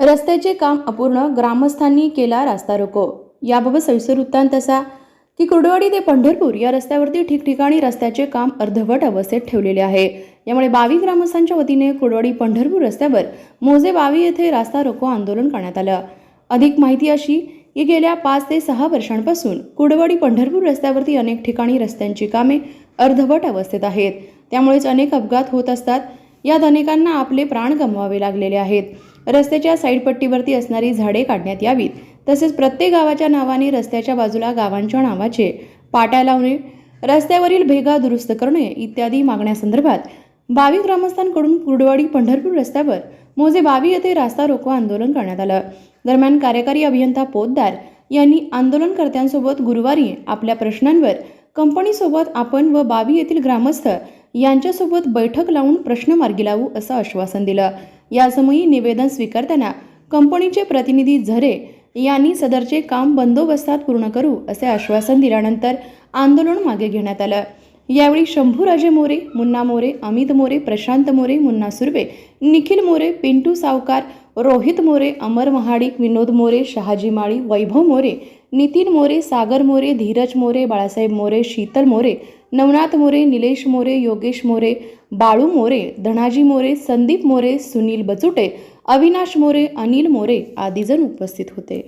रस्त्याचे काम अपूर्ण ग्रामस्थांनी केला रास्ता रोको. याबाबत सविस्तर वृत्तांत असा. की कुर्डवाडी ते पंढरपूर या रस्त्यावरती ठिकठिकाणी रस्त्याचे काम अर्धवट अवस्थेत ठेवलेले आहे. यामुळे बावी ग्रामस्थांच्या वतीने कुर्डवाडी पंढरपूर रस्त्यावर मोजे बावी येथे रास्ता रोको आंदोलन करण्यात आलं. अधिक माहिती अशी की गेल्या पाच ते सहा वर्षांपासून कुडवाडी पंढरपूर रस्त्यावरती अनेक ठिकाणी रस्त्यांची कामे अर्धवट अवस्थेत आहेत. त्यामुळेच अनेक अपघात होत असतात. यात अनेकांना आपले प्राण गमवावे लागलेले आहेत. रस्त्याच्या साईडपट्टीवरती असणारी झाडे काढण्यात यावीत. तसेच प्रत्येक गावाच्या नावाने रस्त्याच्या बाजूला गावांच्या नावाचे पाट्या लावणे रस्त्यावरील भेगा दुरुस्त करणे इत्यादी मागण्यासंदर्भात बावी ग्रामस्थांकडून कुर्डवाडी पंढरपूर रस्त्यावर मोजे बावी येथे रास्ता रोको आंदोलन करण्यात आलं. दरम्यान कार्यकारी अभियंता पोतदार यांनी आंदोलनकर्त्यांसोबत गुरुवारी आपल्या प्रश्नांवर कंपनीसोबत आपण व बावी येथील ग्रामस्थ यांच्यासोबत बैठक लावून प्रश्न मार्गी लावू असं आश्वासन दिलं. यासमयी निवेदन स्वीकारताना कंपनीचे प्रतिनिधी झरे यांनी सदरचे काम बंदोबस्तात पूर्ण करू असे आश्वासन दिल्यानंतर आंदोलन मागे घेण्यात आलं. यावेळी शंभूराजे मोरे मुन्ना मोरे अमित मोरे प्रशांत मोरे मुन्ना सुर्वे निखिल मोरे पिंटू सावकार रोहित मोरे अमर महाडिक विनोद मोरे शहाजी माळी वैभव मोरे नितीन मोरे सागर मोरे धीरज मोरे बाळासाहेब मोरे शीतल मोरे नवनाथ मोरे निलेश मोरे योगेश मोरे बाळू मोरे धनाजी मोरे संदीप मोरे सुनील बचुटे अविनाश मोरे अनिल मोरे आदी जण उपस्थित होते.